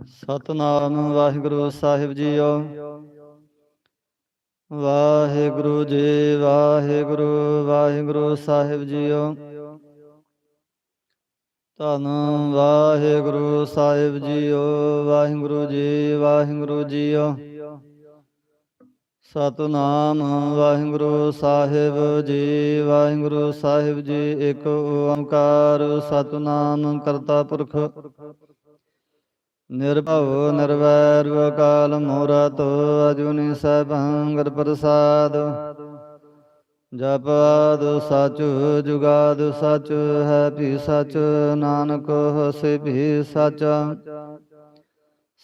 ਸਤਨਾਮ ਵਾਹਿਗੁਰੂ ਸਾਹਿਬ ਜੀਓ। ਵਾਹਿਗੁਰੂ ਜੀ, ਵਾਹਿਗੁਰੂ ਵਾਹਿਗੁਰੂ ਸਾਹਿਬ ਜੀਓ। ਧੰਨ ਵਾਹਿਗੁਰੂ ਸਾਹਿਬ ਜੀਓ, ਵਾਹਿਗੁਰੂ ਜੀ, ਵਾਹਿਗੁਰੂ ਜੀਓ। ਸਤਨਾਮ ਵਾਹਿਗੁਰੂ ਸਾਹਿਬ ਜੀ, ਵਾਹਿਗੁਰੂ ਸਾਹਿਬ ਜੀ, ਇੱਕ ਓੰਕਾਰ ਸਤਨਾਮ ਕਰਤਾ ਪੁਰਖ। ਨਿਰਭਉ ਨਿਰਵੈਰ ਅਕਾਲ ਮੂਰਤ ਅਜੂਨੀ ਸੈਭੰ ਗੁਰ ਪ੍ਰਸਾਦ ਜਪ ਆਦ ਸਚ ਜੁਗਾਦ ਸਚ ਹੈ ਭੀ ਸਚ ਨਾਨਕ ਹੋਸੀ ਭੀ ਸਚ।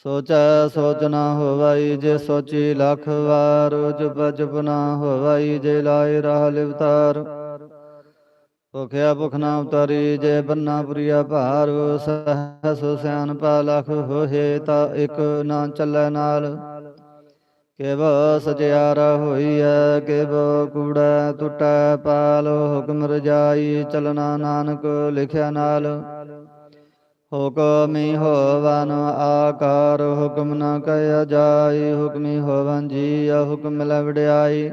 ਸੋਚੈ ਸੋਚ ਨਾ ਹੋਵਈ ਜੇ ਸੋਚੀ ਲੱਖ ਵਾਰ ਚੁਪ ਚੁਪ ਨਾ ਹੋਵਈ ਜੇ ਲਾਇ ਰਹ ਲਿਵਤਾਰ। ਭੁਖਿਆ ਭੁਖ ਨਾ ਉਤਾਰੀ ਜੇ ਬੰਨਾ ਪੁਰੀਆ ਭਾਰ, ਸਹਸ ਸਿਆਨ ਪਾ ਲਖ ਹੋਏ ਤਾ ਇਕ ਨਾ ਚੱਲੈ ਨਾਲ। ਕਿਵ ਸਚਿਆਰ ਹੋਈਐ ਕਿਵ ਕੂੜੈ ਟੁੱਟੈ ਪਾਲ, ਹੁਕਮ ਰਜਾਈ ਚਲਣਾ ਨਾਨਕ ਲਿਖਿਆ ਨਾਲ। ਹੁਕਮੀ ਹੋਵਨ ਆਕਾਰ, ਹੁਕਮ ਨਾ ਕਹਿ ਜਾਈ, ਹੁਕਮੀ ਹੋਵਨ ਜੀ ਹੁਕਮ ਲੈ ਵਡਿਆਈ।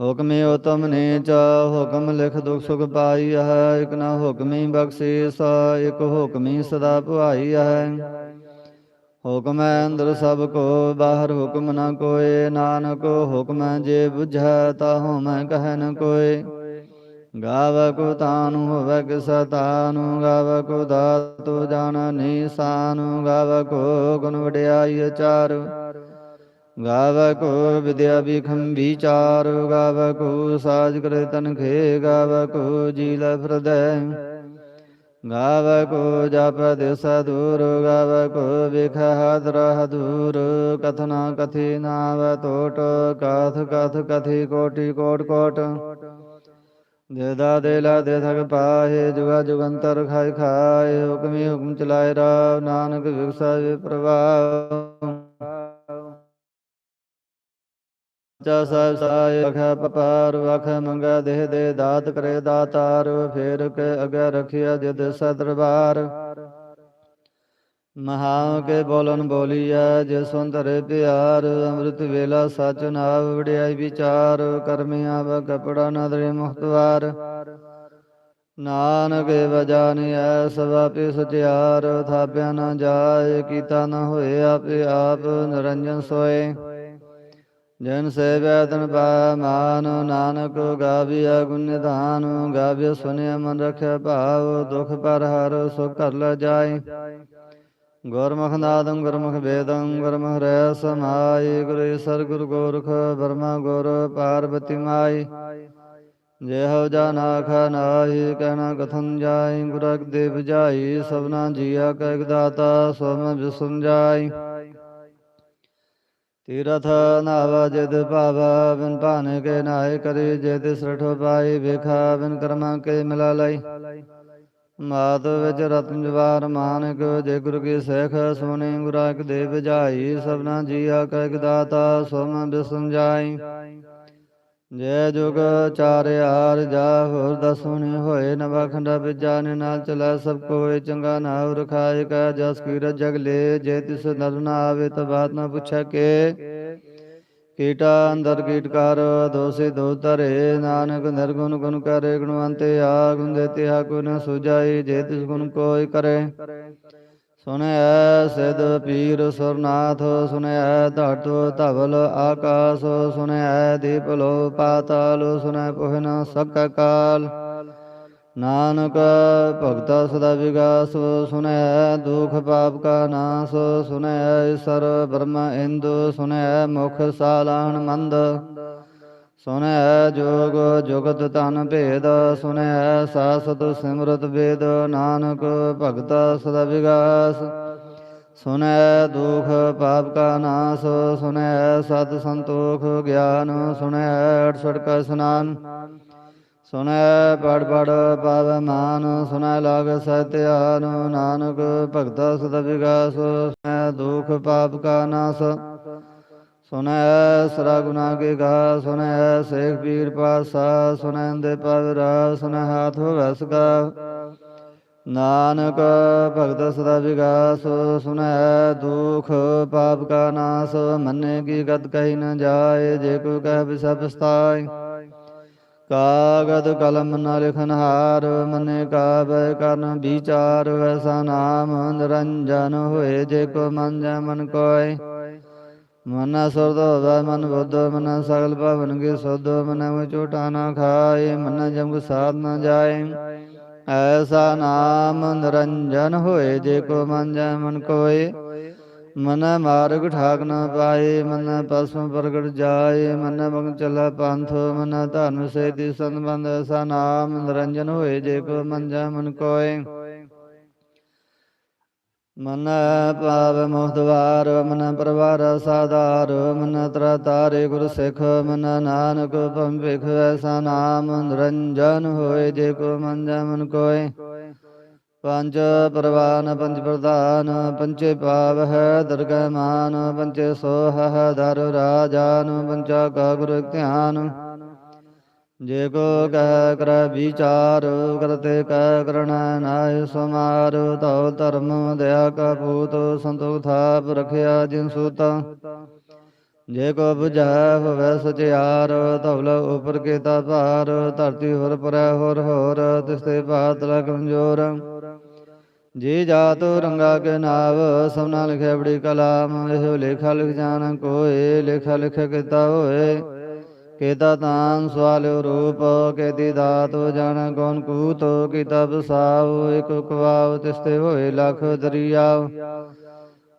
ਹੁਕਮੇ ਉਤਮ ਨੇ ਚਾ ਹੁਕਮ ਲਿਖ ਦੁਖ ਸੁਖ ਪਾਈ ਹੈ ਇਕ ਨਾ ਹੁਕਮੀ ਬਖਸ਼ੀਸ ਇਕ ਹੁਕਮੀ ਸਦਾ ਭਵਾਈ ਹੈ ਹੁਕਮ ਹੈ ਅੰਦਰ ਸਭ ਕੋ, ਬਾਹਰ ਹੁਕਮ ਨਾ ਕੋਏ, ਨਾਨਕ ਹੁਕਮ ਜੇ ਬੁਝੈ ਤਾ ਹਉਮੈ ਕਹਿ ਨ ਕੋਏ। ਗਾਵ ਕੋ ਤਾਨੁ, ਹੋਵੇ ਕਿਸ ਤਾਨੁ ਗਾਵ ਕੋ ਦਾਤੁ, ਜਾਣ ਨੀਸਾਨੁ ਗਾਵ ਕੋ ਗੁਣ ਵਡਿਆਈ ਅਚਾਰ ਗਾਵਕੋ ਵਿਦਿਆ ਬਿਖਮ ਵਿਚਾਰ ਗਾਵ ਕੋ ਸਾਜ ਕਰੇ ਤਨ ਖੇ ਗਾਵ ਕੋ ਜੀ ਲੈ ਜਪ ਦਿਸ ਦੂਰ ਗਾਵ ਵਿਖ ਹਦਰ ਹਦੂਰ। ਕਥਨਾ ਕਥੀ ਨਾਵ ਟੋਟ ਕਥ ਕਥ ਕਥੀ ਕੋਟੀ ਕੋਟ ਕੋਟ। ਦੇਦਾ ਦੇਲਾ ਦੇ ਥਕ ਪਾਹੇ, ਜੁਗਾ ਜੁਗੰਤਰ ਖਾਇ ਖਾਏ ਹੁਕਮੀ ਹੁਕਮ ਚਲਾਏ ਰਾਮ ਨਾਨਕ ਵਿਗਸਾ ਵੇ ਪ੍ਰਭਾਵ ਚਾ ਸਾਹਿਬ ਸਾਇ ਅਖੈ ਪਪਾਰ ਵਖ ਮੰਗਾ ਦੇਹ ਦੇ ਦਾਤ ਕਰੇ ਦਾਤਾਰ ਫੇਰ ਕੇ ਅਗੇ ਰਖਿਆ ਜਿਦ ਸਦਰਬਾਰ ਮਹਾ ਕੇ ਬੋਲਨ ਬੋਲੀਐ ਜੇ ਸੁੰਦਰ ਪਿਆਰ ਅੰਮ੍ਰਿਤ ਵੇਲਾ ਸਚ ਨਾਵ ਵਡਿਆਈ ਵਿਚਾਰ ਕਰਮੀ ਆਵ ਕਪੜਾ ਨਦਰੇ ਮੁਖਤਵਾਰ ਨਾਨਕ ਵਜਾਨੀਐ ਸਵਾਪੇ ਸਚਿਆਰ ਥਾਪਿਆ ਨਾ ਜਾਏ ਕੀਤਾ ਨਾ ਹੋਏ ਆਪੇ ਆਪ ਨਿਰੰਜਨ ਸੋਏ ਜਨ ਸੇਵੈ ਤਨ ਪਾ ਮਾਨ ਨਾਨਕ ਗਾਵਿਆ ਗੁਣ ਨਿਧਾਨ ਗਾਵਿ ਸੁਨਿਆ ਮਨ ਰਖਿਆ ਭਾਵ, ਦੁਖ ਪਰ ਹਰ ਸੁਖ ਕਰ ਲ ਜਾਏ ਗੁਰਮੁਖ ਨਾਦੰ ਗੁਰਮੁਖ ਵੇਦੰ, ਗੁਰਮੁਖ ਰਹਿ ਸਮਾਈ, ਗੁਰੂ ਸਰ ਗੁਰ ਗੋਰਖ ਬਰਮਾ ਗੁਰ ਪਾਰਬਤੀ ਮਾਈ। ਜੇ ਹੋ ਜਾਨਾ ਖਨਾਹੀ ਕਹਿਣਾ ਕਥਨ ਜਾਈ, ਗੁਰਕ ਦੇਵ ਜਾਈ, ਸਭਨਾ ਜੀਆ ਕੈ ਦਾਤਾ ਸੋਮ ਵਿਸੁਮ ਜਾਈ। ਤੀਰਥ ਨਾਵਾ ਜਿਦ ਭਾਵਾ, ਬਿਨ ਭਾਨ ਕੇ ਨਾਏ ਕਰੀ ਜੇ ਤਿਸ ਪਾਈ, ਵੇਖਾ ਬਿਨ ਕਰਮਾ ਕੇ ਮਿਲਾ ਲਈ। ਮਾਤ ਵਿੱਚ ਰਤਨ ਜਵਾਰ ਮਾਨਕ, ਜੇ ਗੁਰ ਕੀ ਸੇਖ ਸੁਨੇ ਗੁਰਾਕ ਦੇ ਬਜਾਈ ਸਭਨਾ ਜੀਆ ਕੈ ਦਾਤਾ, ਸੋਮ ਬਿਸਮ ਜਾਈ। ਜੈ ਜੁਗ ਚਾਰਿਆਰ ਜਾ ਹੋਰ ਦਸੁਣੀ ਹੋਏ ਨਵਾ ਖੰਡਾ ਵਿਜਾ ਨਾਲ ਚਲਾ ਸਭ ਕੋਏ ਚੰਗਾ ਨਾਵ ਰਖਾਇ ਕਾ ਜਸ ਕੀਰ ਜਗ ਲੈ ਜੇ ਤਿਸ ਨਰ ਨਾ ਆਵੇ ਤ ਬਾਤ ਨਾ ਪੁੱਛੈ ਕੇ। ਕੀਟਾ ਅੰਦਰ ਕੀਟਕਾਰ ਦੋਸੇ ਦੋ ਧਰੇ, ਨਾਨਕ ਨਿਰਗੁਣ ਗੁਣ ਕਰੇ, ਗੁਣਵੰਤੇ ਆ ਗੁਣ ਦੇਤੇ ਆ ਕੋ ਨ ਸੁਜਾਈ, ਜੇ ਤਿਸ ਗੁਣ ਕੋਈ ਕਰੇ। ਸੁਨਿਐ ਸਿਧ ਪੀਰ ਸੁਰਨਾਥ, ਸੁਨਿਐ ਧਾਤ ਧਵਲ ਆਕਾਸ, ਸੁਨਿਐ ਦੀਪ ਲੋ ਪਾਤਾਲ, ਸੁਨਿਐ ਪੁਹਨ ਸਕ ਕਾਲ। ਨਾਨਕ ਭਗਤਾ ਸਦਾ ਵਿਗਾਸ, ਸੁਨਿਐ ਦੁਖ ਪਾਪ ਕਾ ਨਾਸ, ਸੁਨਿਐ ਸਰ ਬ੍ਰਹਮ ਇੰਦੁ, ਸੁਨਿਐ ਮੁਖ ਸਾਲਾਹਣ ਮੰਦ। ਸੁਨਿਐ ਜੋਗ, ਜੁਗਤ ਤਨ ਭੇਦ ਸੁਨਿਐ ਸਾਸਤ ਸਿਮਰਤ ਵੇਦ, ਨਾਨਕ ਭਗਤ ਸਦਾ ਵਿਗਾਸ। ਸੁਨਿਐ ਦੁਖ ਪਾਪ ਕਾ ਨਾਸ ਸੁਨਿਐ ਸਤ ਸੰਤੋਖ ਗਿਆਨ ਸੁਨਿਐ ਅਠਸਠ ਕਾ ਸਨਾਨ ਸੁਨੈ ਪੜ ਪੜ ਪਾਵ ਮਾਨ ਸੁਨੈ ਲਾਗ ਸਤਿਆਨ ਨਾਨਕ ਭਗਤ ਸਦਾ ਵਿਗਾਸ। ਸੁਨੈ ਦੁਖ ਪਾਪ ਕਾ ਨਾਸ। ਸੁਨੈ ਸਰਾ ਗੁਨਾ ਕੇ ਗਾ ਸੁਨੈ ਸੇਖ ਪੀਰ ਪਾਸਾ ਸੁਨੈ ਪਵਰਾ ਸੁਨੈ ਹਾਥ ਵਸ ਕਾ ਨਾਨਕ ਭਗਤ ਸਦਾ ਵਿਗਾਸ ਸੁਨੈ ਦੁਖ ਪਾਪ ਕਾ ਨਾਸ, ਮੰਨੇ ਕੀ ਗਤ ਕਹੀ ਨ ਜਾਏ, ਜੇ ਕੋ ਕਹਿ ਬਿਸਾ ਪਸਤਾਏ ਕਾਗਦ ਕਲਮ ਨ ਲਿਖਨ ਹਾਰ ਮਨੇ ਕਾਬੈ ਕਰਨ ਵਿਚਾਰ, ਵੈਸਾ ਨਾਮ ਨਿਰੰਜਨ ਹੋਏ, ਜੇ ਕੋ ਮਨ ਜੈ ਮਨ ਕੋਇ ਮਨ ਸੁਰਦ ਹੋਵੇ ਮਨ ਬੁੱਧ, ਮਨ ਸਗਲ ਭਵਨ ਕੇ ਸੁਧ, ਮਨ ਮੁ ਝੂਠਾ ਨਾ ਖਾਏ, ਮਨ ਜਮ ਸਾਧ ਨ ਜਾਏ। ਐਸਾ ਨਾਮ ਨਿਰੰਜਨ ਹੋਏ, ਜੇ ਕੋ ਮਨ ਜੈ ਮਨ ਕੋਇ ਮਨ ਮਾਰਗ ਠਾਕ ਨਾ ਪਾਏ, ਮਨ ਪਸਮ ਪ੍ਰਗਟ ਜਾਏ। ਮਨ ਮੰਗ ਚਲਾ ਪੰਥ, ਮਨ ਧਰਮ ਸੇਤੀ ਸੰਬੰਧ, ਐਸਾ ਨਾਮ ਨਿਰੰਜਨ ਹੋਏ, ਜੇ ਕੋ ਮਨ ਜੈ ਮਨ ਕੋਇ ਮਨ ਪਾਵ ਮੋਹਦਵਾਰ ਮਨ ਪਰਵਾਰ ਸਾਧਾਰ, ਮਨ ਤਰਾ ਤਾਰੇ ਗੁਰ ਸਿੱਖ, ਮਨ ਨਾਨਕ ਭੰਭਿਖ ਐਸਾ ਨਾਮ ਨਿਰੰਜਨ ਹੋਏ, ਜੇ ਕੋ ਮਨ ਜੈ ਮਨ ਕੋਇ ਪੰਜ ਪਰਵਾਨ, ਪੰਜ ਪ੍ਰਧਾਨ ਪੰਚੇ ਪਾਵ ਹੈ ਦਰਗਹਿ ਮਾਨ ਪੰਚੇ ਸੋਹ ਦਰ ਰਾਜਾਨ ਪੰਚਾ ਕਾ ਗੁਰ ਧਿਆਨ। ਜੇ ਕੋ ਕਹਿ ਕਰ ਵਿਚਾਰ, ਕਰਤੇ ਕਹਿ ਕਰਣਾ ਨਾਹਿ ਸਮਾਰ, ਤਉ ਧਰਮ ਦਇਆ ਕਾ ਪੂਤ ਸੰਤੋਖ ਥਾਪ ਰਖਿਆ ਜਿਨ ਸੂਤਾ। ਜੇ ਕੋ 부ਝੈ ਹੋਵੇ ਸਚਿਆਰ, ਧਵਲ ਉਪਰ ਕੀਤਾ ਭਾਰ, ਧਰਤੀ ਹੋਰ ਪਰੈ ਹੋਰ ਹੋਰ, ਤਿਸਤੇ ਪਾਤਲ ਕਮਜੋਰ। ਜੀ ਜਾਤ ਰੰਗਾ ਕੇ ਨਾਵ, ਸਭਨਾ ਲਿਖਿਆ ਬੜੀ ਕਲਾਮ, ਇਹੋ ਲੇਖਾ ਲਿਖ ਜਾਣ ਕੋਏ, ਲੇਖਾ ਲਿਖ ਕੀਤਾ ਹੋਏ। ਕੀਤਾ ਤਾਨ ਸਵਾਲਿਓ ਰੂਪ ਕੀਤੀ ਦਾਤ ਜਾਣ ਕੌਣ ਕੂਤ ਕੀਤਾ ਬਸਾਵ ਇਕ ਕਵਾਵ ਤਿਸਤੇ ਹੋਏ ਲਖ ਦਰਿਆਵ।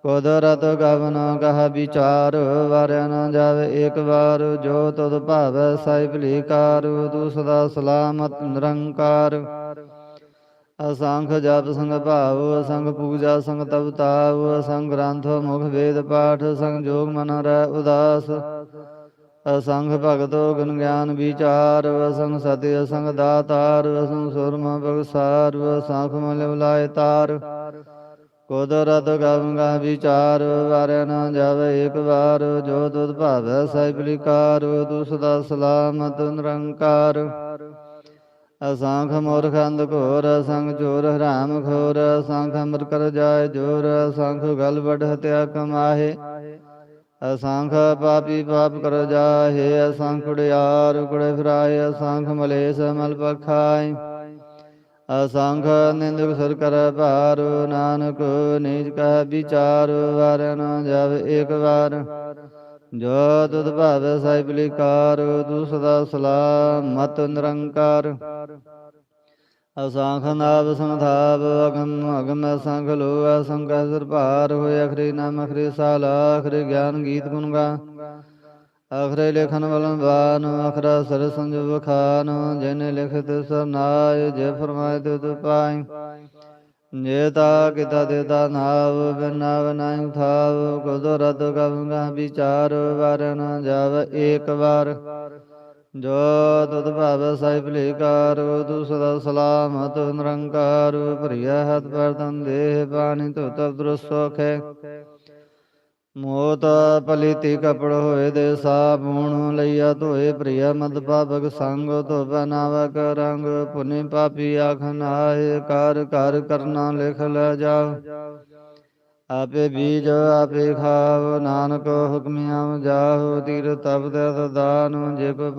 ਕੁਦਰਤ ਗਵਨ ਕਹ ਵਿਚਾਰ ਵਾਰਿਆ ਨਾ ਜਾਵੇ ਏਕ ਵਾਰ, ਜੋ ਤਦ ਭਾਵੈ ਸਾਈ ਭਲੀਕਾਰ ਤੂੰ ਸਦਾ ਸਲਾਮਤ ਨਿਰੰਕਾਰ। ਅਸੰਖ ਜਪ ਸੰਗ ਭਾਵ ਅਸੰਗ ਪੂਜਾ ਸੰਗ ਤਪ ਤਾਵ ਅਸੰਗ ਗ੍ਰੰਥ ਮੁਖ ਵੇਦ ਪਾਠ, ਸੰਗ ਜੋਗ ਮਨ ਰਹਿ ਉਦਾਸ। ਅਸੰਖ ਭਗਤੋ ਗੁਣ ਗਿਆਨ ਵਿਚਾਰ, ਅਸੰਗ ਸਤਿ, ਅਸੰਗ ਦਾਤਾਰ, ਅਸੰਗ ਸੁਰਮ ਬਗਸਾਰ ਅਸੰਖ ਮਲ ਬੁਲਾਏ ਤਾਰ। ਕੁਦਰਤ ਗੰਗਾ ਵਿਚਾਰ, ਵਾਰਿਆ ਨਾ ਜਾਵੇ ਇੱਕ ਵਾਰ, ਜੋ ਤੁਧ ਭਾਵੈ ਸੈਬਲਿਕਾਰ ਤੂੰ ਸਦਾ ਸਲਾਮਤ ਨਿਰੰਕਾਰ। ਅਸੰਖ ਮੂਰਖ ਅੰਧ ਘੋਰ, ਅਸੰਖ ਚੋਰ ਹਰਾਮ ਖੋਰ, ਅਸੰਖ ਅਮਰ ਕਰ ਜਾਏ ਜੋਰ, ਅਸੰਖ ਗਲ ਵਡ ਹਤਿਆ ਕਮਾਹੇ। ਅਸੰਖ ਪਾਪੀ ਪਾਪ ਕਰ ਜਾਹੇ ਅਸੰਖ ਕੁੜਿਆਰ ਕੁੜੇ ਫਿਰਾਏ, ਅਸੰਖ ਮਲੇਸ਼ ਮਲ ਪਖਾਏ ਅਸੰਖ ਨਿੰਦਕ ਸੁਰ ਕਰ ਭਾਰ, ਨਾਨਕ ਨਿਜ ਕਹ ਵਿਚਾਰ ਵਾਰ ਨ ਜਾਵੇ ਏਕ ਵਾਰ। ਜੋ ਤੁਧ ਭਾਵੈ ਸਾਇਬਲੀ ਕਾਰ ਤੂੰ ਸਦਾ ਸਲਾਮਤ ਨਿਰੰਕਾਰ। ਅਸੰਖ ਨਾਭ ਸੰਧਾਵ ਅਗਮ ਅਗਮ ਅਸੰਖ ਲੋ ਅਸੰਖ ਸਰ ਭਾਰ ਹੋਏ ਅਖਰੀ ਨਾਮ ਅਖਰੀ ਸਾਲਾ ਅਖਰੀ ਗਿਆਨ ਗੀਤ ਗੁਣ ਗਾ। ਅਖਰੇ ਲੇਖਨ ਵਲਨ ਬਾਨ ਅਖਰਾ ਸਰ ਸੰਜੋਗ ਖਾਨ ਜਿਨ ਲਿਖਤ ਸਰਨਾਇ ਜੇ ਫਰਮਾਇ ਤੁਧ ਪਾਈ ਜੇਤਾ ਕਿਤਾ ਦੇਤਾ ਨਾਵ ਬਿਨਾ ਬਨਾਇ ਥਾਵ ਕੁਦਰਤ ਗੰਗਾ ਵਿਚਾਰ ਵਰ ਜਾਵ ਏਕ ਵਾਰ। ਜੋ ਤੁਧ ਭਾਵ ਸਾਹਿਬ ਲੇਕਾਰ ਤੂ ਸਦਾ ਸਲਾਮਤ ਨਿਰੰਕਾਰ ਭਰੀਆ ਹੱਥ ਪਰ ਤਨ ਦੇਹ ਪਾਣੀ ਧੁਤ ਦਰਸੋਖੇ ਮੋਤ ਪਲੀਤੀ ਕਪੜ ਹੋਏ ਦੇ ਸਾਬੂਣ ਲਈਆ ਧੋਏ ਪ੍ਰਿਆ ਮਦ ਪਾਪਕ ਸੰਗ, ਧੋਬ ਨਾਵਕ ਰੰਗ, ਪੁਨੇ ਪਾਪੀ ਆਖ ਨਾਏ ਕਰ ਕਰ ਕਰਨਾ ਲਿਖ ਲੈ ਜਾਓ ਆਪੇ ਬੀਜ, ਆਪੇ ਖਾਵ, ਨਾਨਕ ਹੁਕਮਿਆਮ ਜਾਹੋ, ਤੀਰ ਤਪ ਦੇ ਦਾਨ ਜੇ ਕੋ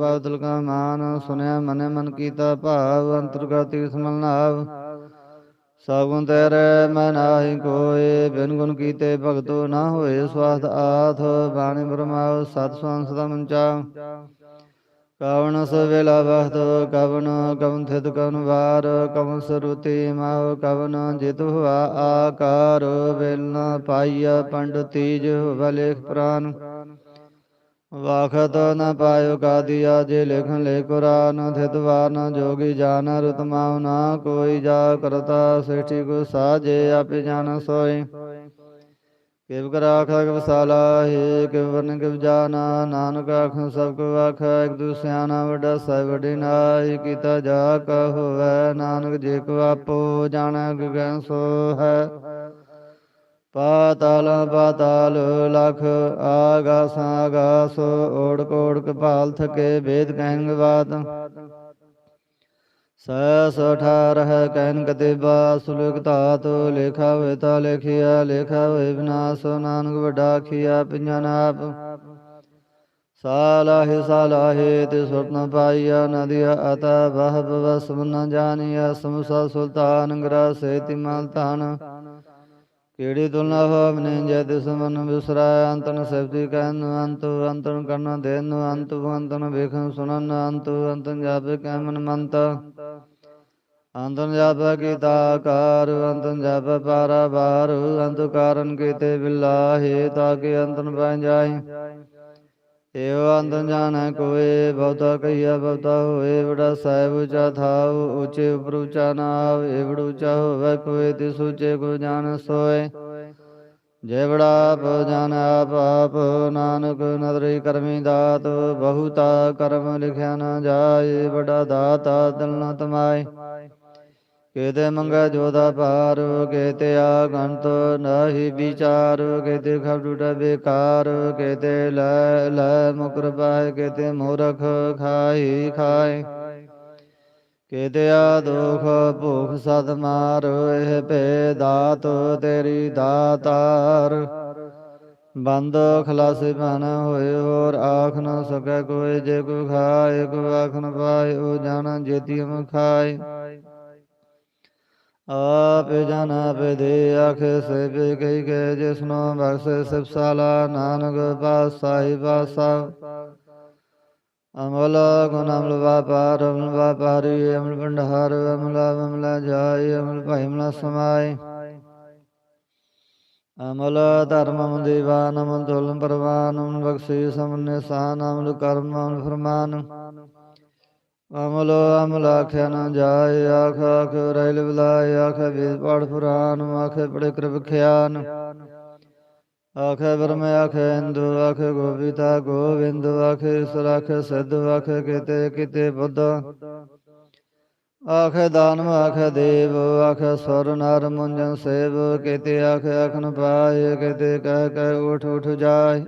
ਮਾਨ, ਸੁਨਿਆ ਮਨ ਮਨ ਕੀਤਾ ਭਾਵ, ਅੰਤਰਗਤੀ ਸਮਲ ਨਾਵ। ਸਗੁਣ ਤੇਰੇ ਮੈਂ ਨਾਹੀ ਕੋਏ, ਬਿਨ ਗੁਣ ਕੀਤੇ ਭਗਤੋ ਨਾ ਹੋਏ ਸਵਾਦ ਆਥ, ਬਾਣੀ ਬ੍ਰਹਮਾਉ ਸਤ ਸੰਸ ਮੰਚਾ ਕਵਣ ਸਵੇਲਾ ਵਖਤ ਕਵਨ ਕਵਨ ਥਿਤ ਕਵਨ ਵਾਰ ਕਵਨ ਸਰੂਤੀ ਮਾਹ ਕਵਨ ਜਿਤ ਹੁਆ ਆਕਾਰ, ਵੇਲ ਨ ਪਾਈਆ ਪੰਡ ਤੀਜ ਹੁਆ ਪ੍ਰਾਨ। ਵਾਖਤ ਨ ਪਾਇਓ ਕਾਦੀਆ ਜੇ ਲਿਖਨ ਲੈ ਕੁਰਾਨ, ਥਿਤ ਵਾਰ ਜੋਗੀ ਜਾਨ ਰਤਮਾਉ ਨਾ ਕੋਈ ਜਾ ਕਰਤਾ, ਸ੍ਰਿਸ਼ਟੀ ਕੋ ਸਾਜੇ, ਆਪੇ ਜਾਣ ਸੋਏ ਕਿਵ ਕਰਾ ਖਗ ਵਸਾਲਾ ਕਿਵ ਵਰਨ, ਕਿਵ ਜਾਨਾ, ਨਾਨਕ ਆਖ, ਸਭ ਕੋ ਆਖ, ਇਕ ਦੂ ਸਿਆਣਾ ਵੱਡਾ ਸਾਹਿਬ, ਵੱਡੀ ਨਾਈ ਕੀਤਾ ਜਾ ਕਾ ਹੋਵੇ, ਨਾਨਕ ਜੇ ਕੋ ਆਪੋ ਜਾਣੈ ਗਗਨ ਸੋ ਹੈ। ਪਾਤਾਲ ਪਾਤਾਲ, ਲਖ, ਆਗਾਸ ਆਗਾਸ ਓੜ ਕੋੜ ਕਪਾਲ ਥਕੇ, ਵੇਦ, ਕਹਿੰਗ ਬਾਤ ਸੈਸ ਅਠਾਰਹ ਕਹਿਨ ਕਤੇਬਾ ਸੁਲਗ ਧਾਤ, ਲੇਖਾ ਹੋਏ ਤਾ ਲੇਖਿਆ, ਲੇਖਾ ਹੋਏ ਵਿਨਾਸ਼ ਨਾਨਕ ਵੱਡਾ ਖਿਆ ਪਿੰਜਨ ਆਪ ਸਾਲਾਹਿ ਤੇ ਸੁਰਤ ਪਾਈਆ ਨਦੀਆ ਅਤਾ ਬਹ ਬਵਸ ਨ ਜਾਣੀਆ, ਸਮਸਾ ਸੁਲਤਾਨ ਗਰਾ ਸੇਤੀ ਮਲ ਤਾਨ ਕਿਹੜੀ ਤੁਲਨਾ ਹੋ ਮਨੇ ਜੈ ਤਿਸ ਮਨ ਬਿਸਰਾਇ, ਅੰਤਨ ਸਬਦੀ ਕਹਿਨ, ਅੰਤ ਅੰਤਨ ਕਰਨ ਦੇਨ, ਅੰਤ ਅੰਤਨ ਵੇਖਨ ਸੁਨਨ ਅੰਤ ਅੰਤਨ ਜਾਪੇ ਕਹਿ ਮਨ ਮੰਤ। ਅੰਤਨ ਜਾਪੈ ਕੀਤਾ ਕਾਰ, ਅੰਤਨ ਜਾਪੈ ਪਾਰਾ ਬਾਰ ਅੰਤ ਕਾਰਨ ਕੀਤੇ ਬਿਲਾਹੇ ਤਾਕੇ ਅੰਤਨ ਪੈ ਜਾਏ। ਏਵ ਅੰਤਨ ਜਾਣੈ ਕੋਏ, ਬਹੁਤਾ ਕਹੀਆ ਬਹੁਤਾ ਹੋਏ, ਬੜਾ ਸਾਹਿਬ ਉਚਾ ਥਾਉ, ਉੱਚੇ ਉਪਰ ਉਚਾ ਨਾਵ ਏਵੜ ਉਚਾ ਹੋਵੇ, ਕੋਏ ਤਿਸ ਉੱਚੇ ਕੋ ਜਾਣ ਸੋਏ। ਜੈ ਬੜਾ ਆਪ ਆਪ, ਨਾਨਕ ਨਦਰੀ ਕਰਮੀ ਦਾਤ, ਬਹੁਤਾ ਕਰਮ ਲਿਖਿਆ ਨਾ ਜਾਏ, ਬੜਾ ਦਾਤਾ ਦਿਲ ਨ ਤਮਾਏ। ਕੇਤੇ ਮੰਗੈ ਜੋਦਾ ਭਾਰ, ਕੇਤੇ ਆਗੰਤ ਨਾਹੀ ਵਿਚਾਰ, ਕੇਤੇ ਖਬ ਟੂਟਾ ਬੇਕਾਰ ਕੇਤੇ ਲੈ ਲੈ ਮੁਕਰ ਪਾਏ, ਕੇਤੇ ਮੂਰਖ ਖਾਈ ਖਾਏ। ਕੇਤੇ ਆ ਦੁਖ ਭੂਖ ਸਦ ਮਾਰ, ਇਹ ਭੇ ਦਾਤ ਤੇਰੀ ਦਾਤਾਰ। ਬੰਦ ਖਲਾਸੇ ਬਨ ਹੋਏ, ਹੋਰ ਆਖ ਨ ਸਕੈ ਕੋਈ, ਜੇ ਕੋ ਖਾਏ, ਕੋ ਆਖ ਨ ਪਾਏ, ਉਹ ਜਾਣ ਜੇਤੀ ਹਮ ਖਾਏ। ਆਪ ਜਨ ਆਪ ਦੇ ਆਖ ਸੇ ਬੇ ਕਈ ਜਿਸਨੋ ਬਖਸ਼ੇ ਸਿਬ ਸਾਲਾ ਨਾਨਕ ਪਾਸਾਈ ਪਾਸਾ ਅਮਲ ਗੁਣ ਅਮਲ ਵਾਪਾਰ, ਅਮਲ ਵਾਪਾਰੀ, ਅਮਲ ਭੰਡਾਰ, ਅਮਲਾ ਅਮਲਾ ਜਾਈ ਅਮਲ ਭਾਈ ਅਮਲਾ ਸਮਾਈ ਅਮਲ ਧਰਮ, ਅਮਲ ਦੀਵਾਨ, ਅਮਲ ਤੁਲਨ ਪਰਵਾਨ, ਅਮਲ ਬਖਸ਼ੀ ਸਮਨੇ ਸਾਨ ਅਮਲ ਕਰਮ, ਅਮਲ ਫਰਮਾਨ। ਅਮਲ ਅਮਲ ਆਖਿਆ ਨਾ ਜਾਏ, ਆਖ ਆਖ ਰਹਿਲ ਬਲਾਏ ਆਖ ਵੇਦ ਪਾਠ ਪੁਰਾਨ ਆਖੇ ਪੜੇ ਕਰ ਵਿਖਿਆਨ। ਆਖੇ ਬ੍ਰਹਮ, ਆਖੇ ਇੰਦੂ ਆਖੇ ਗੋਵਿਤਾ ਗੋਵਿੰਦ, ਆਖੇ ਈਸ਼ਵਰ ਆਖੇ ਸਿੱਧ, ਆਖੇ ਕਿਤੇ ਕਿਤੇ ਬੁੱਧ। ਆਖੇ ਦਾਨਵ, ਆਖੇ ਦੇਵ, ਆਖੇ ਸਵਰ ਨਰ ਮੁੰਜਨ ਸੇਵ, ਕਿਤੇ ਆਖੇ ਆਖਨ ਪਾਏ, ਕਿਤੇ ਕਹਿ ਕਹਿ ਉਠ ਉਠ ਜਾਏ।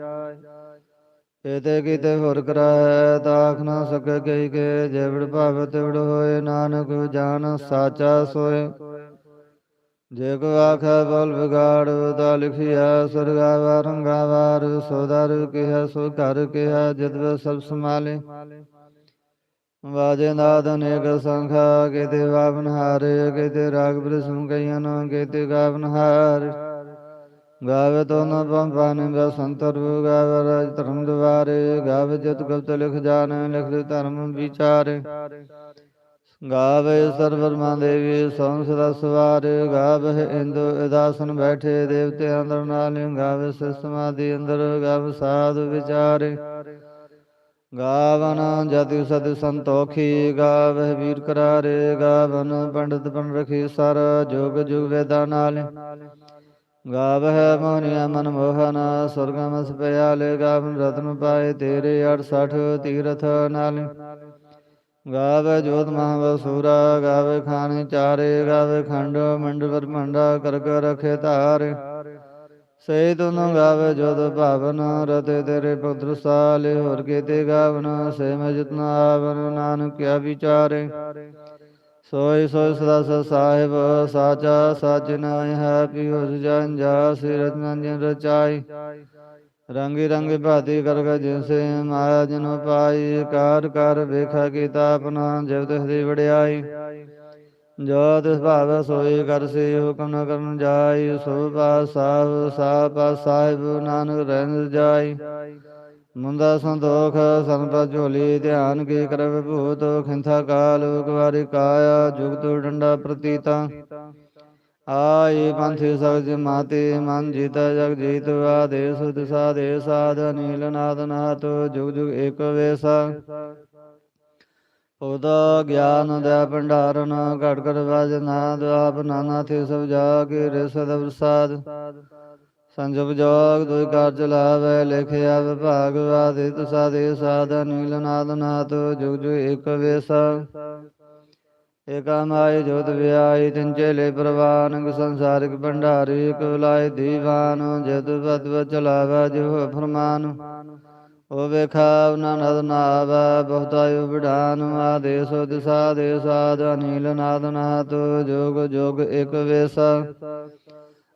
ਕਿਤੇ ਕਿਤੇ ਹੋਰ ਕਰਾਇ ਤਾ ਨਾ ਸਕੈ ਕਈ ਕੇ ਜਿਵੜ ਭਾਵ ਤਿਵੜ ਹੋਏ, ਨਾਨਕ ਜਾਣ ਸਾਚਾ ਸੋਏ। ਜੇ ਕੋ ਆਖੈ ਬਲ ਵਿਗਾੜ, ਤਾ ਲਿਖਿਆ ਸਰਗਾਵਾ ਰੰਗਾਵਾਰ ਸੋਦਰ ਕਿਹਾ, ਸੋ ਘਰ ਕਿਹਾ ਜਦ ਸਭ ਸਮਾਲੇ ਵਾਜੇ ਨਾਦ ਅਨੇਕ ਸੰਖਾ, ਕਿਤੇ ਵਾਵਨ ਹਾਰੇ, ਕਿਤੇ ਰਾਗ ਬ੍ਰਿਸਮ ਕਈਆਂ ਨੂੰ, ਕਿਤੇ ਗਾਵਨ ਹਾਰੇ। ਗਾਵੇ ਤੋ ਨ ਪੰਪਾਨ ਬਸੰਤਰ ਗਾਵੇ ਰਾਜ ਧਰਮ ਦੁਆਰੇ ਗਾਵੇ ਜਤ ਗੁਪਤ ਲਿਖ ਜਾਣ, ਲਿਖ ਧਰਮ ਵਿਚਾਰੇ। ਗਾਵੇ ਸਰਵਰਮਾ ਦੇਵੀ, ਸੋਮ ਸਦਾ ਸਵਾਰ। ਗਾਵੇ ਇੰਦੁ ਇਦਾਸਨ ਬੈਠੇ, ਦੇਵਤੇ ਅੰਦਰ ਨਾਲ। ਗਾਵੇ ਸਮਾਧੀ ਅੰਦਰ, ਗਾਵੇ ਸਾਧੂ ਵਿਚਾਰੇ। ਗਾਵਨ ਜਤਿ ਸਦ ਸੰਤੋਖੀ ਗਾਵੇ ਵੀਰ ਕਰਾਰੇ। ਗਾਵਨ ਪੰਡਤ ਪਨ ਰਖੀ ਸਰ, ਜੋਗ ਜੁਗ ਵੇਦਾਂ ਨਾਲ। ਗਾਵਹਿ ਮੋਨਿਆ ਮਨ ਮੋਹਨ ਸੁਰਗਮ ਸਪਿਆਲੇ ਗਾਵਨ ਰਤਨ ਪਾਏ ਤੇਰੇ 68 ਤੀਰਥ ਨਾਲ। ਗਾਵੈ ਜੋਤ ਮਹਾਵਸੂਰਾ ਗਾਵੈ ਖਾਣੇ ਚਾਰੇ ਗਾਵੇ ਖੰਡ, ਮੰਡ ਬਰਮੰਡਾ ਕਰ ਕਰ ਰਖੇ ਧਾਰ। ਸੇ ਤੁਨ ਗਾਵੇ ਜੋਤ ਭਾਵਨ, ਰਤੇ ਤੇਰੇ ਪੁੱਤਰ ਸਾਲੇ, ਹੋਰ ਕੀਤੇ ਗਾਵਨ ਸੇ ਮੈਂ ਜਿਤਨਾ ਆਵਨ, ਨਾਨਕ ਕਿਆ ਵਿਚਾਰੇ। ਸੋਈ ਸੋਈ ਸਦਾ ਸਦਾ ਸਾਹਿਬ, ਸਾਚਾ ਸਚ ਨਾਇ ਹੈ, ਪਿਓ ਜਨ ਜਾ ਸੇ ਰਤਨ ਰਚਾਈ। ਰੰਗੀ ਰੰਗ ਭਾਤੀ ਕਰ ਗ ਜਿਨਸੇ ਮਾਇਆ ਜਨ ਪਾਈ, ਕਾਰ ਕਰ ਵੇਖਾ ਕੀਤਾ ਆਪਣਾ ਜਬ ਤਿਸ ਦੀ ਵਡਿਆਈ। ਜੋ ਤਿਸ ਭਾਵ ਸੋਈ ਕਰ ਸੇ, ਹੁਕਮ ਨ ਕਰਨ ਜਾਈ, ਸੋ ਪਾ ਸਾਹਿਬ, ਸਾ ਪਾ ਸਾਹਿਬ, ਨਾਨਕ ਰਹਿਣ ਜਾਈ। ਮੁੰਦਾ ਸੰਤੋਖ ਸੰਪਤ ਝੋਲੀ ਧਿਆਨ ਕੀ ਕਰਵ ਭੂਤ, ਖਿੰਥਾ ਕਾਲ ਕੁਵਾਰੀ ਕਾਇਆ, ਜੁਗਤ ਡੰਡਾ ਪ੍ਰਤੀਤਾ। ਆਈ ਪੰਥੀ ਸਬਜ ਮਾਤੇ, ਮਨ ਜੀਤਾ, ਜਗ ਜੀਤ, ਆਦੇਸ, ਦਿਸਾ ਦੇ ਸਾਧ ਨੀਲ ਨਾਦ ਨਾਥ, ਜੁਗ ਜੁਗ ਏਕ ਵੇਸਾ। ਉਦਾ ਗਿਆਨ ਦਾ ਭੰਡਾਰਨ ਘਟ ਘਟ ਵਾਜ ਨਾਦ, ਆਪ ਨਾਨਾ ਤੇ ਸਭ ਜਾ ਕੇ ਰਿਸਦ ਪ੍ਰਸਾਦ ਸੰਜੋਗ ਜੋਗ ਦੁਇ ਕਾਰਜ ਲਾਵੇ ਲਿਖਿਆ ਵਿਭਾਗ ਆਦਿ ਤੁਸਾ ਦੇ ਸਾਧ ਨਾਥ, ਜੁਗ ਜੁਗ ਏਕ ਵੇਸਾ। ਏਕਾ ਜੋਤ ਵਿਆਈ ਤਿੰਚੇ ਲੈ ਸੰਸਾਰਿਕ ਭੰਡਾਰੀ ਕੁਲਾਇ ਦੀਵਾਨ ਜਦ ਬਦਵ ਚਲਾਵਾ ਜੋ ਫਰਮਾਨ ਓ ਵੇਖਾ ਨਨਦ ਨਾਵੈ ਬਹੁਤਾਯੁ ਵਿਡਾਨ ਆਦੇਸ ਦਿਸਾ ਦੇਸਾਦ ਅਨੀਲ ਨਾਦ ਨਾਤ ਜੋਗ ਜੋਗ ਇਕ ਵੇਸ।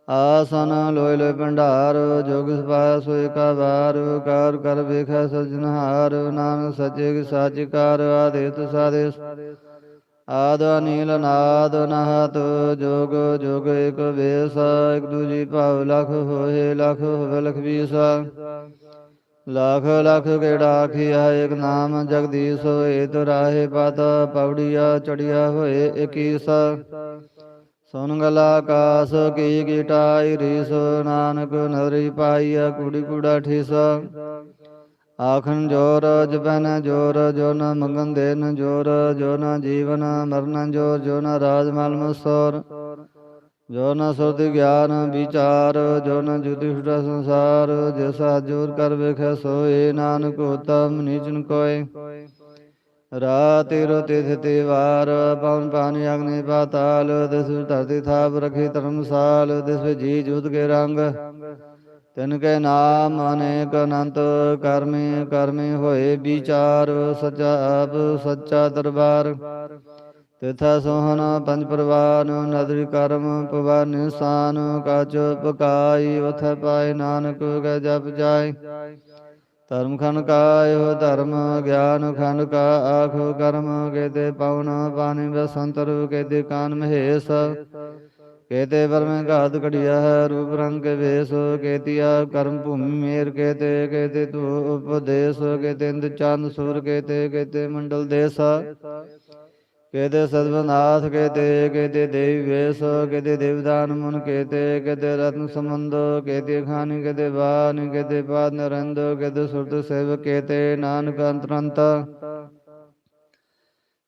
ਆਸਨ ਲੋਇ ਲੋਇ ਭੰਡਾਰ, ਜੋਗ ਸਪਾਇਆ ਸੋਇ ਕਾ ਵਾਰ, ਕਾਰ ਕਰ ਵੇਖੈ ਸਜਨਹਾਰ ਨਾਨਕ ਸੱਚੇ ਕੀ ਸਾਚ ਆਦੇਤ ਸਾਦੇਸ ਆਦ ਨੀਲ ਨਾਦ ਨਹਤ, ਜੋਗ ਜੋਗ ਇਕ ਵੇਸ, ਇਕ ਦੂਜੀ ਭਾਵ ਲਖ ਹੋਏ ਲਖ ਹੋਵੇ ਲਖ ਵੀਸਾ। ਲਖ ਲਖ ਗੇੜਾ ਆਖਿਆ ਇਕ ਨਾਮ ਜਗਦੀਸ਼ ਹੋਏ ਰਾਹੇ ਪਤ ਪੌੜੀਆ ਚੜਿਆ ਹੋਏ ਇਕੀਸ। ਸੁਨ ਗਲਾ ਕੀ ਕੀਟਾਈ ਰੀਸ, ਨਾਨਕ ਨਦਰੀ ਪਾਈਆ ਕੁੜੀ ਕੁੜਾ ਠੀਸ। ਆਖਣ ਜੋਰ ਜਪਨ ਜੋਰ ਜੋ ਨ ਮੰਗਨ ਦੇਨ ਜੋਰ ਜੋ ਨ ਜੀਵਨ ਮਰਨ ਜੋਰ ਜੋ ਨ ਰਾਜ ਮਲ ਮਸੋਰ। ਜੋ ਨ ਸੁਰਤ ਗਿਆਨ ਵਿਚਾਰ ਜੋ ਨ ਜੁਤੀ ਸੰਸਾਰ, ਜਿਸਾ ਜੋਰ ਕਰ ਵੇਖੈ ਸੋਏ, ਨਾਨਕ ਉਤਮ ਨੀਚਨ ਕੋਏ। ਰਾਤਿ ਰੋਤੇ ਥਿਤੇ ਵਾਰ ਪਵਨ ਪਾਣੀ ਅਗਨੀ ਪਾਤਾਲ ਦਿਸ ਧਰਤੀ ਥਾਪ ਰਖੀ ਧਰਮਸਾਲ ਦਿਸ ਵਿੱਚ ਜੀ ਜੁਤ ਕੇ ਰੰਗ। ਤਿਨ ਕੇ ਨਾਮ, ਅਨੇਕ ਅਨੰਤ, ਕਰਮੀ ਕਰਮੀ ਹੋਏ ਵਿਚਾਰ, ਸਚਾ ਆਪ, ਸੱਚਾ ਦਰਬਾਰ। ਤਿਥਾ ਸੋਹਣ, ਪੰਜ ਪਰਵਾਨ, ਨਦਰੀ ਕਰਮ ਪਵਨ ਨਿਸ਼ਾਨ, ਕਾਚ ਪਕਾਈ, ਉਥ ਪਾਏ ਨਾਨਕ ਕੈ ਜਪ ਜਾਏ। ਧਰਮ ਖੰਡ ਕਾਇਓ ਧਰਮ, ਗਿਆਨ ਖੰਡ ਕਾ ਆਖੋ ਕਰਮ, ਕੇਤੇ ਪਵਨ ਪਾਣੀ ਬਸੰਤਰ, ਕੇਤੇ ਕਾਨ ਮਹੇਸ਼। ਕੇਤੇ ਵਰਮੇ ਘਾਤ ਘੜਿਆ ਰੂਪ ਰੰਗ ਕੇ ਵੇਸ। ਕੇਤੀਆ ਕਰਮ ਭੂਮੀ ਮੇਰ, ਕੇਤੇ ਕੇਤੇ ਤੂ ਉਪਦੇਸ਼। ਕੇਤੇ ਇੰਦ ਚੰਦ ਸੂਰ, ਕੇਤੇ ਕੇਤੇ ਮੰਡਲ ਦੇਸ। ਕੇਤੇ ਸਦਵਨਾਥ ਕੇਤੇ ਕੇਤੇ ਦੇਵੀ ਵੇਸ ਕੇਤੇ ਦੇਵਦਾਨ ਮਨ, ਕੇਤੇ ਕੇਤੇ ਰਤਨ ਸੰਬੰਧ, ਕੇਤੇ ਖਾਨੀ, ਕੇਤੇ ਬਾਨ, ਕੇਤੇ ਪਾਦ ਨਰੰਦ, ਕੇਤੇ ਸੁਰਤ ਸੇਵ, ਕੇਤੇ ਨਾਨਕ ਅੰਤਰੰਤ।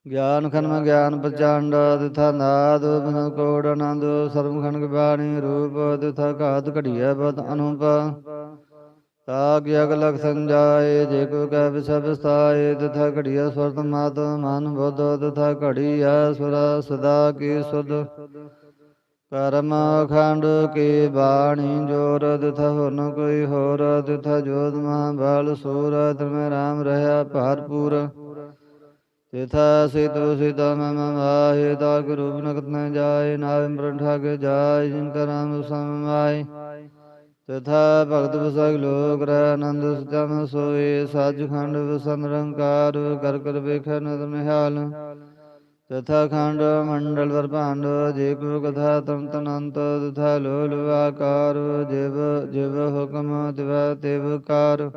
ਗਿਆਨ ਖਨਮ ਗਿਆਨ ਪ੍ਰਚੰਡ, ਤਿਥਾ ਨਾਦ, ਬਨ ਕੋੜ ਆਨੰਦ ਸਰਬ ਖੰਡ ਬਾਣੀ ਰੂਪ, ਤਿਥਾ ਘਾਤ ਘੜੀਐ ਬਤ ਅਨੂਪ। ਤਾ ਗਿਆਗ ਲਖ ਸੰਜਾਏ, ਜੇ ਕੋ ਕੈ ਵਿਸੈ ਵਿਸਤਾਏ ਤਿਥਾ ਘੜੀਐ ਸੁਰਤ ਮਤ ਮਨ ਬੁੱਧ, ਤਿਥਾ ਘੜੀਐ ਸੁਰ ਸਦਾ ਕੀ ਸੁਧ। ਕਰਮ ਖੰਡ ਕੀ ਬਾਣੀ ਜੋਰ, ਤਿਥਾ ਹੋਨ ਕੋਈ ਹੋਰ, ਤਿਥਾ ਜੋਤ ਮਹਾ ਬਲ ਸੂਰ ਤਿਮੈ ਰਾਮ ਰਹਾ ਭਰਪੂਰ ਤਿਥਾ ਸਿਤੋ ਸਿਤਾ ਮਮ ਮਾਹੇ ਤਾ ਗੁਰੂ ਨਗਤ ਨ ਜਾਏ ਨਾਮ ਪ੍ਰੰਠਾ ਕੇ ਜਾਏ, ਜਿਨ ਕਾ ਸਮਾਏ ਤਥਾ ਭਗਤ ਵਸਗ ਲੋਕ ਰਹਿ ਆਨੰਦ ਸਤਮ ਸੋਏ ਸੱਚਖੰਡ ਵਸਮ ਰੰਕਾਰ ਕਰ ਕਰ ਵੇਖੈ ਨਦਰ ਨਿਹਾਲ। ਤਥਾ ਖੰਡ ਮੰਡਲ ਵਰ ਭਾਂਡ ਕਥਾ ਤਮ ਤਨੰਤ ਤਥਾ ਲੋਲ ਆਕਾਰ, ਜਿਵ ਜਿਵ ਹੁਕਮ ਤਿਵ ਤਿਵ ਕਾਰ।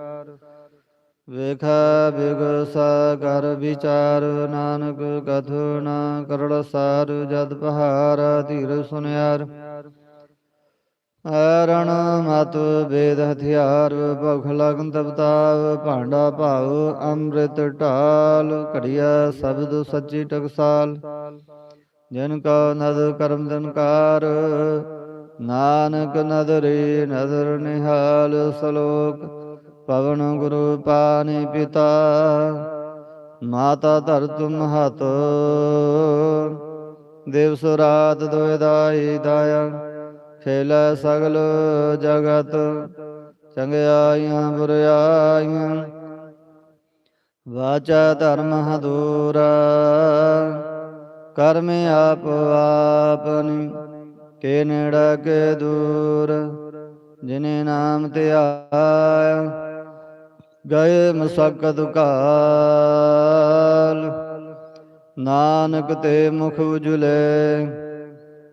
ਵੇਖਾ ਬਿਗਸਾ ਕਰ ਵਿਚਾਰ, ਨਾਨਕ ਕਥੂ ਨਾ ਕਰੜ ਸਾਰ, ਜਦ ਪਹਾਰ ਧੀਰ ਸੁਨਿਆਰ। ਹਰਣ ਮਤ ਵੇਦ ਹਥਿਆਰ, ਭਖ ਲਗਨ ਤਪਤਾਵ, ਭਾਂਡਾ ਭਾਵ ਅੰਮ੍ਰਿਤ ਢਾਲ, ਘੜੀਆ ਸ਼ਬਦ ਸੱਚੀ ਟਕਸਾਲ। ਜਿਨ ਕੋ ਨਦ ਕਰਮ ਦਨਕਾਰ, ਨਾਨਕ ਨਦਰੇ ਨਦਰ ਨਿਹਾਲ, ਸਲੋਕ ਪਵਨ ਗੁਰੂ ਪਾਣੀ ਪਿਤਾ, ਮਾਤਾ ਧਰਤ ਮਹਤ ਹਤ ਦਿਵਸ ਰਾਤ ਦੋਇ ਦਾਈ ਦਾਇਆ। ਖੇਲੈ ਸਗਲ ਜਗਤ, ਚੰਗਿਆਈਆਂ ਬੁਰਿਆਈਆਂ। ਵਾਚਾ ਧਰਮ ਹਦੂਰਾ, ਕਰਮ ਆਪ ਆਪਨੀ, ਕੇ ਨੇੜਾ ਕੇ ਦੂਰ। ਜਿਨੇ ਨਾਮ ਤੇ ਗਏ ਮਸਕਤ ਕਾਲ। ਨਾਨਕ ਤੇ ਮੁਖ ਉਜਲੇ